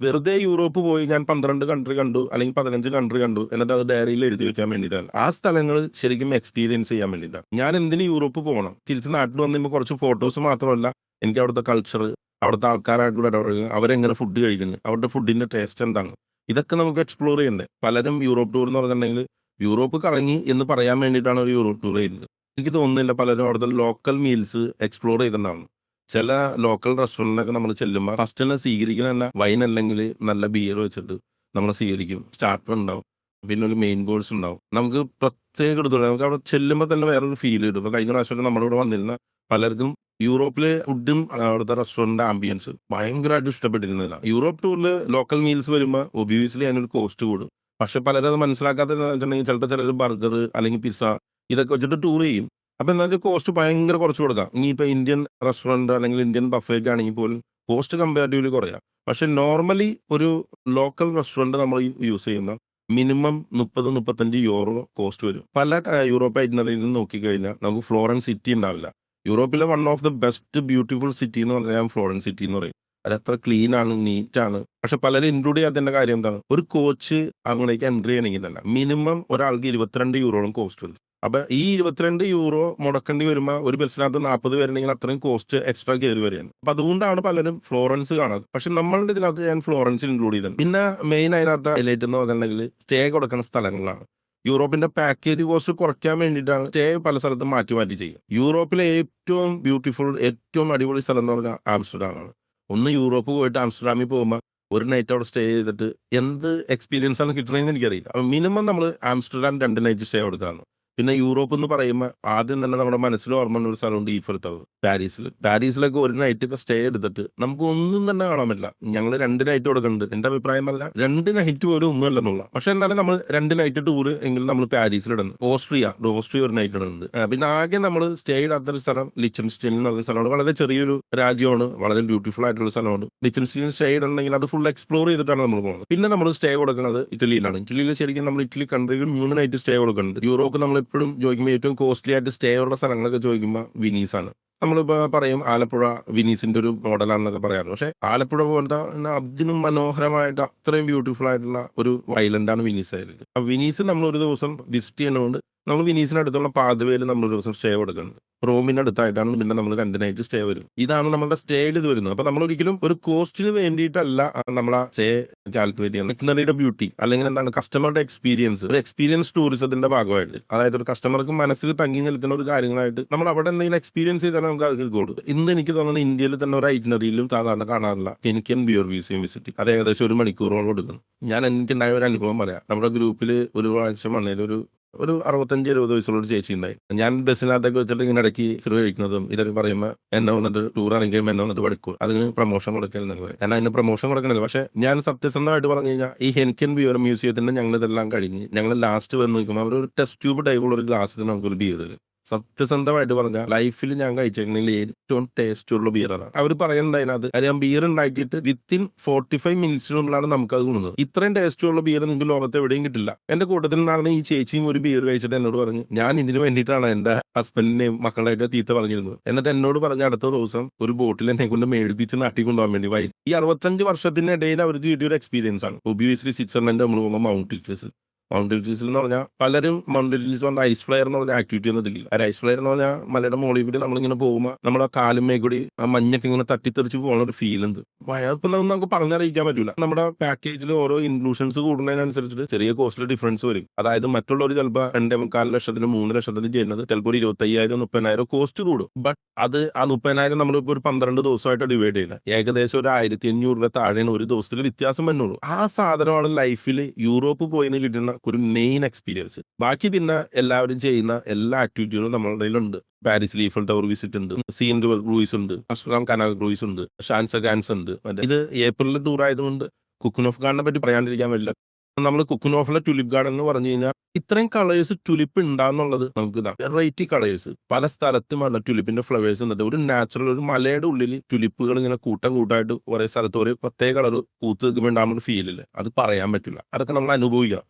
വെറുതെ യൂറോപ്പ് പോയി ഞാൻ പന്ത്രണ്ട് കൺട്രി കണ്ടു അല്ലെങ്കിൽ പതിനഞ്ച് കൺട്രി കണ്ടു എന്നിട്ട് അത് ഡയറിയിൽ എഴുതി വെക്കാൻ വേണ്ടിയിട്ടാണ്. ആ സ്ഥലങ്ങൾ ശരിക്കും എക്സ്പീരിയൻസ് ചെയ്യാൻ വേണ്ടിയിട്ടാണ്. ഞാൻ എന്തിന് യൂറോപ്പ് പോകണം? തിരിച്ച് നാട്ടിൽ വന്ന് കുറച്ച് ഫോട്ടോസ് മാത്രമല്ല എനിക്ക് അവിടുത്തെ കൾച്ചർ അവിടുത്തെ ആൾക്കാരായിട്ടുള്ള ഇടപഴകുക അവരെങ്ങനെ ഫുഡ് കഴിക്കുന്നു അവരുടെ ഫുഡിന്റെ ടേസ്റ്റ് എന്താണ്? ഇതൊക്കെ നമുക്ക് എക്സ്പ്ലോർ ചെയ്യണ്ടേ? പലരും യൂറോപ്പ് ടൂർ എന്ന് പറഞ്ഞിട്ടുണ്ടെങ്കിൽ യൂറോപ്പ് കറങ്ങി എന്ന് പറയാൻ വേണ്ടിയിട്ടാണ് ഒരു യൂറോപ്പ് ടൂർ ചെയ്യുന്നത്. എനിക്ക് തോന്നുന്നില്ല പലരും അവിടുത്തെ ലോക്കൽ മീൽസ് എക്സ്പ്ലോർ ചെയ്തിട്ടുണ്ടാവും ചില ലോക്കൽ റെസ്റ്റോറന്റിലൊക്കെ നമ്മൾ ചെല്ലുമ്പോൾ ഫസ്റ്റ് തന്നെ സ്വീകരിക്കുന്ന തന്നെ വൈൻ അല്ലെങ്കിൽ നല്ല ബിയർ വെച്ചിട്ട് നമ്മളെ സ്വീകരിക്കും. സ്റ്റാർട്ടർ ഉണ്ടാവും. പിന്നെ ഒരു മെയിൻ കോഴ്സ് ഉണ്ടാവും. നമുക്ക് പ്രത്യേക എടുത്തോളൂ നമുക്ക് അവിടെ ചെല്ലുമ്പോൾ തന്നെ വേറൊരു ഫീൽ കിട്ടും. ഇപ്പോൾ കഴിഞ്ഞ പ്രാവശ്യം നമ്മുടെ ഇവിടെ വന്നിരുന്ന പലർക്കും യൂറോപ്പിലെ ഫുഡും അവിടുത്തെ റെസ്റ്റോറന്റ് ആംബിയൻസ് ഭയങ്കരമായിട്ട് ഇഷ്ടപ്പെട്ടിരുന്നില്ല യൂറോപ്പ് ടൂറിൽ ലോക്കൽ മീൽസ് വരുമ്പോൾ ഒബിയസ്ലി അതിനൊരു കോസ്റ്റ് കൂടും. പക്ഷെ പലരും അത് മനസ്സിലാക്കാത്ത ചിലപ്പോൾ ചിലർ ബർഗർ അല്ലെങ്കിൽ പിസ്സ ഇതൊക്കെ വെച്ചിട്ട് ടൂർ ചെയ്യും. അപ്പൊ വെച്ചാൽ കോസ്റ്റ് ഭയങ്കര കുറച്ച് കൊടുക്കാം. ഇനിയിപ്പോ ഇന്ത്യൻ റെസ്റ്റോറന്റ് അല്ലെങ്കിൽ ഇന്ത്യൻ ബഫേക്ക് ആണെങ്കിൽ പോലും കോസ്റ്റ് കമ്പാരിറ്റീവ്ലി കുറയാം. പക്ഷെ നോർമലി ഒരു ലോക്കൽ റെസ്റ്റോറന്റ് നമ്മൾ യൂസ് ചെയ്യുന്ന മിനിമം മുപ്പത് മുപ്പത്തഞ്ച് യൂറോ കോസ്റ്റ് വരും. പല യൂറോപ്പ് ഐറ്റിനറിയിൽ നോക്കിക്കഴിഞ്ഞാൽ നമുക്ക് ഫ്ലോറൻസ് സിറ്റി ഉണ്ടാവില്ല. യൂറോപ്പിലെ one of the best beautiful city എന്ന് പറഞ്ഞാൽ ഫ്ലോറൻസ് സിറ്റി എന്ന് പറയും. അത് എത്ര ക്ലീൻ ആണ് നീറ്റ് ആണ്. പക്ഷെ പലരും ഇൻക്ലൂഡ് ചെയ്യാത്തതിന്റെ കാര്യം എന്താണ്? ഒരു കോച്ച് അങ്ങോട്ടേക്ക് എൻട്രി ചെയ്യണമെങ്കിൽ തന്നെ മിനിമം ഒരാൾക്ക് ഇരുപത്തിരണ്ട് യൂറോളം കോസ്റ്റ് വരും. അപ്പൊ ഈ ഇരുപത്തിരണ്ട് യൂറോ മുടക്കേണ്ടി വരുമ്പോൾ ഒരു ബസ്സിനകത്ത് നാൽപ്പത് പേരുണ്ടെങ്കിൽ അത്രയും കോസ്റ്റ് എക്സ്ട്രാ കയറി വരികയാണ്. അപ്പൊ അതുകൊണ്ടാണ് പലരും ഫ്ലോറൻസ് കാണാറ്. പക്ഷെ നമ്മളുടെ ഇതിനകത്ത് ഞാൻ ഫ്ലോറൻസ് ഇൻക്ലൂഡ് ചെയ്തിട്ടുണ്ട് പിന്നെ മെയിൻ അതിനകത്ത് ഹൈലൈറ്റ് എന്ന് പറഞ്ഞിട്ടുണ്ടെങ്കിൽ സ്റ്റേ കൊടുക്കുന്ന സ്ഥലങ്ങളാണ്. യൂറോപ്പിന്റെ പാക്കേജ് കോസ്റ്റ് കുറയ്ക്കാൻ വേണ്ടിയിട്ടാണ് സ്റ്റേ പല സ്ഥലത്തും മാറ്റി മാറ്റി ചെയ്യുക. യൂറോപ്പിലെ ഏറ്റവും ബ്യൂട്ടിഫുൾ ഏറ്റവും അടിപൊളി സ്ഥലം എന്ന് പറഞ്ഞാൽ ആംസ്റ്റർഡാം ആണ് ഒന്ന് യൂറോപ്പ് പോയിട്ട് ആംസ്റ്റർഡാമിൽ പോകുമ്പോൾ ഒരു നൈറ്റ് അവിടെ സ്റ്റേ ചെയ്തിട്ട് എന്ത് എക്സ്പീരിയൻസ് ആണ് കിട്ടണമെന്ന് എനിക്കറിയില്ല. മിനിമം നമ്മൾ ആംസ്റ്റർഡാം രണ്ട് നൈറ്റ് സ്റ്റേ കൊടുക്കാണ് പിന്നെ യൂറോപ്പ് എന്ന് പറയുമ്പോൾ ആദ്യം തന്നെ നമ്മുടെ മനസ്സിൽ ഓർമ്മ ഒരു സ്ഥലമുണ്ട് ഈഫൽ ടവർ പാരീസിൽ പാരീസിലൊക്കെ ഒരു നൈറ്റ് ഒക്കെ സ്റ്റേ എടുത്തിട്ട് നമുക്ക് ഒന്നും തന്നെ കാണാൻ പറ്റില്ല. ഞങ്ങൾ രണ്ട് നൈറ്റ് കൊടുക്കുന്നുണ്ട് എന്റെ അഭിപ്രായമല്ല രണ്ട് നൈറ്റ് പോലും ഒന്നും അല്ലെന്നുള്ള. പക്ഷെ എന്തായാലും നമ്മൾ രണ്ട് നൈറ്റ് ടൂർ എങ്കിലും നമ്മൾ പാരീസിൽ ഇടുന്നു. ഓസ്ട്രിയ ഓസ്ട്രിയ ഒരു നൈറ്റ് ഇടുന്നുണ്ട്. പിന്നെ ആകെ നമ്മൾ സ്റ്റേ ഇടാത്ത ഒരു സ്ഥലം ലിച്ചൻസ്റ്റീൻ എന്ന് പറഞ്ഞ സ്ഥലമാണ്. വളരെ ചെറിയൊരു രാജ്യമാണ് വളരെ ബ്യൂട്ടിഫുൾ ആയിട്ടുള്ള സ്ഥലമാണ്. ലിച്ചൻസ്റ്റീൻ സ്റ്റേ ഇടണമെങ്കിൽ അത് ഫുൾ എക്സ്പ്ലോർ ചെയ്തിട്ടാണ് നമ്മൾ പോകുന്നത്. പിന്നെ നമ്മൾ സ്റ്റേ കൊടുക്കുന്നത് ഇറ്റലിയിലാണ്. ഇറ്റലിയിൽ ശരിക്കും നമ്മൾ ഇറ്റലി കൺട്രിയിൽ മൂന്ന് നൈറ്റ് സ്റ്റേ കൊടുക്കുന്നുണ്ട്. യൂറോപ്പ് നമ്മൾ എപ്പോഴും ചോദിക്കുമ്പോൾ ഏറ്റവും കോസ്റ്റ്ലി ആയിട്ട് സ്റ്റേ ഉള്ള സ്ഥലങ്ങളൊക്കെ ചോദിക്കുമ്പോൾ വിനീസാണ്. ആണ് നമ്മളിപ്പോ പറയും ആലപ്പുഴ വിനീസിന്റെ ഒരു മോഡലാണെന്നൊക്കെ പറയാറ്. പക്ഷെ ആലപ്പുഴ പോലത്തെ അതിനും മനോഹരമായിട്ട് അത്രയും ബ്യൂട്ടിഫുൾ ആയിട്ടുള്ള ഒരു വൈലൻഡാണ് വിനീസ് ആയിരിക്കും ആ വിനീസ് നമ്മൾ ഒരു ദിവസം വിസിറ്റ് ചെയ്യുന്നതുകൊണ്ട് നമ്മൾ വിനീസിനടുത്തുള്ള പാതുവേൽ നമ്മൾ ഒരു ദിവസം സ്റ്റേ റൂമിന്റെ അടുത്തായിട്ടാണ് പിന്നെ നമ്മൾ രണ്ട് നൈറ്റ് സ്റ്റേ വരും. ഇതാണ് നമ്മുടെ സ്റ്റേ ഇത് വരുന്നത്. അപ്പൊ നമ്മൾ ഒരിക്കലും ഒരു കോസ്റ്റിന് വേണ്ടിയിട്ടല്ല നമ്മൾ ആ സ്റ്റേ കാൽക്കുലേറ്റ് ചെയ്യുന്നത്. ഇഗ്നറിയുടെ ബ്യൂട്ടി അല്ലെങ്കിൽ എന്താണ് കസ്റ്റമറുടെ എക്സ്പീരിയൻസ് ഒരു എക്സ്പീരിയൻസ് ടൂറിസത്തിന്റെ ഭാഗമായിട്ട്. അതായത് ഒരു കസ്റ്റമർക്ക് മനസ്സിൽ തങ്ങി നിൽക്കുന്ന ഒരു കാര്യങ്ങളായിട്ട് നമ്മൾ അവിടെ എന്തെങ്കിലും എക്സ്പീരിയൻസ് ചെയ്താൽ നമുക്ക് അത് കൊടുക്കും ഇന്ന് എനിക്ക് തോന്നുന്നത് ഇന്ത്യയിൽ തന്നെ ഒരു ഐറ്റിനറിയിലും സാധാരണ കാണാറില്ല. കെനിക്കൻ ബിയോർ മ്യൂസിയം വിസിറ്റ് അത് ഏകദേശം ഒരു മണിക്കൂറോളം കൊടുക്കുന്നു ഞാൻ എനിക്കുണ്ടായ ഒരു അനുഭവം പറയാം. നമ്മുടെ ഗ്രൂപ്പിൽ ഒരു പ്രാവശ്യം വന്നതിൽ ഒരു ഒരു അറുപത്തഞ്ച് എഴുപത് വയസ്സുള്ള ഒരു ചേച്ചി ഉണ്ടായി ഞാൻ ബസ്സിനകത്തൊക്കെ വെച്ചിട്ട് ഇങ്ങനെ ഇടയ്ക്ക് ചെറു കഴിക്കുന്നതും ഇതൊക്കെ പറയുമ്പോൾ എന്നെ വന്നിട്ട് ടൂർ ആണെങ്കിലും എന്നെ വന്നിട്ട് പഠിക്കും. അതിന് പ്രൊമോഷൻ കൊടുക്കലെന്ന് ഞാൻ അതിന് പ്രൊമോഷൻ കൊടുക്കണില്ല. പക്ഷെ ഞാൻ സത്യസന്ധമായിട്ട് പറഞ്ഞു കഴിഞ്ഞാൽ ഈ ഹെൻക്കൻ ബിയർ മ്യൂസിയത്തിന്റെ ഞങ്ങൾ ഇതെല്ലാം കഴിഞ്ഞ് ഞങ്ങൾ ലാസ്റ്റ് വന്ന് നിൽക്കുമ്പോൾ അവർ ഒരു ടെസ്റ്റ് ട്യൂബ് ടൈപ്പുള്ള ഒരു ഗ്ലാസ്സിൽ നമുക്കൊരു ബിയർ തരും സത്യസന്ധമായിട്ട് പറഞ്ഞാൽ ലൈഫിൽ ഞാൻ കഴിച്ചിട്ടുണ്ടെങ്കിൽ ഏറ്റവും ടേസ്റ്റ് ഉള്ള ബിയറാണ് അവർ പറയുന്നുണ്ടായിരുന്നത് അത് ഞാൻ ബിയർ ഉണ്ടാക്കിയിട്ട് വിത്തിൻ ഫോർട്ടി ഫൈവ് മിനിറ്റ്സിനുള്ളിലാണ് നമുക്ക് അത് കൊണ്ടുവന്നത് ഇത്രയും ടേസ്റ്റ് ഉള്ള ബിയർ നിങ്ങൾക്ക് ലോകത്ത് എവിടെയും കിട്ടില്ല. എന്റെ കൂട്ടത്തിൽ നിന്നാണ് ഈ ചേച്ചിയും ഒരു ബിയർ കഴിച്ചിട്ട് എന്നോട് പറഞ്ഞു ഞാൻ ഇതിന് വേണ്ടിയിട്ടാണ് എന്റെ ഹസ്ബൻഡിനെയും മക്കളുടെ തീത്ത പറഞ്ഞിരുന്നത്. എന്നിട്ട് എന്നോട് പറഞ്ഞ അടുത്ത ദിവസം ഒരു ബോട്ടിൽ എന്നെ കൊണ്ട് മേടിപ്പിച്ച് നാട്ടിൽ കൊണ്ടുപോകാൻ വേണ്ടി വൈ. ഈ അറുപത്തഞ്ച് വർഷത്തിനിടയിൽ അവർക്ക് കിട്ടിയ ഒരു എക്സ്പീരിയൻസ് ആണ്. ഒബിയസ്ലി സ്വിറ്റ്സർലൻഡ് നമ്മൾ പോകുമ്പോൾ മൗണ്ട് മൗണ്ട് ഇൽറ്റേഴ്സിൽ എന്ന് പറഞ്ഞാൽ പലരും മൗണ്ട് ഇൽറ്റേഴ്സ് വന്ന ഐസ് ഫ്ലയർ എന്ന് പറഞ്ഞ ആക്ടിവിറ്റി ഒന്നും എടുക്കില്ല ആ ഐസ് ഫ്ലയർ എന്ന് പറഞ്ഞാൽ മലയുടെ മുകളിൽ കൂടി നമ്മളിങ്ങനെ പോകുമ്പോൾ നമ്മുടെ കാലുമേ കൂടി ആ മഞ്ഞൊക്കെ ഇങ്ങനെ തട്ടിത്തെറിച്ച് പോകുന്ന ഒരു ഫീൽ ഉണ്ട്. ഇപ്പം നമുക്ക് പറഞ്ഞറിയിക്കാൻ പറ്റില്ല നമ്മുടെ പാക്കേജിൽ ഓരോ ഇൻക്ലൂഷൻസ് കൂടുന്നതിനനുസരിച്ചിട്ട് ചെറിയ കോസ്റ്റിൽ ഡിഫറൻസ് വരും. അതായത് മറ്റുള്ളവർ ചിലപ്പോൾ രണ്ടേ കാൽ ലക്ഷത്തിന് മൂന്ന് ലക്ഷത്തിന് ചെയ്യുന്നത് ചിലപ്പോൾ ഒരു ഇരുപത്തയ്യായിരം മുപ്പതിനായിരം കോസ്റ്റ് കൂടും. ബട്ട് അത് ആ മുപ്പതിനായിരം നമ്മളിപ്പോൾ ഒരു പന്ത്രണ്ട് ദിവസമായിട്ട് ഡിവൈഡ് ചെയ്യില്ല ഏകദേശം ഒരു ആയിരത്തി അഞ്ഞൂറ് രൂപ താഴെയാണ് ഒരു ദിവസത്തിൽ വ്യത്യാസം വരുന്നുള്ളൂ ആ സാധനമാണ് ലൈഫിൽ യൂറോപ്പ് പോയിന്ന് കിട്ടുന്ന ഒരു മെയിൻ എക്സ്പീരിയൻസ് ബാക്കി പിന്നെ എല്ലാവരും ചെയ്യുന്ന എല്ലാ ആക്ടിവിറ്റികളും നമ്മളുടെ കയ്യിലുണ്ട്. പാരീസ് ലീഫൽ ടവർ വിസിറ്റ് ഉണ്ട്. സീൻ ക്രൂയിസ് ഉണ്ട്. അസ്ട്രാം കനാൽ ക്രൂയിസ് ഉണ്ട്. ഷാൻസ ഗാൻസ് ഉണ്ട്. മറ്റേ ഇത് ഏപ്രിലിൽ ടൂർ ആയതുകൊണ്ട് കുക്കിൻ ഓഫ് ഗാർഡിനെ പറ്റി പറയാണ്ടിരിക്കാൻ പറ്റില്ല. നമ്മൾ കുക്കിൻ ഓഫിലെ ടുലിപ്പ് ഗാർഡൻ എന്ന് പറഞ്ഞു കഴിഞ്ഞാൽ ഇത്രയും കളേഴ്സ് ടുലിപ്പ് ഉണ്ടാന്നുള്ളത് നമുക്ക് വെറൈറ്റി കളേഴ്സ് പല സ്ഥലത്തും വന്ന ടുലിപ്പിന്റെ ഫ്ലവേഴ്സ് എന്നത് ഒരു നാച്ചുറൽ ഒരു മലയുടെ ഉള്ളിൽ ടുലിപ്പുകൾ ഇങ്ങനെ കൂട്ടം കൂട്ടായിട്ട് ഒരേ സ്ഥലത്ത് ഒരു പ്രത്യേക കളർ കൂത്ത് നിൽക്കുമ്പോൾ ഉണ്ടാകുന്ന ഇല്ല? അത് പറയാൻ പറ്റില്ല. അതൊക്കെ നമ്മൾ അനുഭവിക്കണം.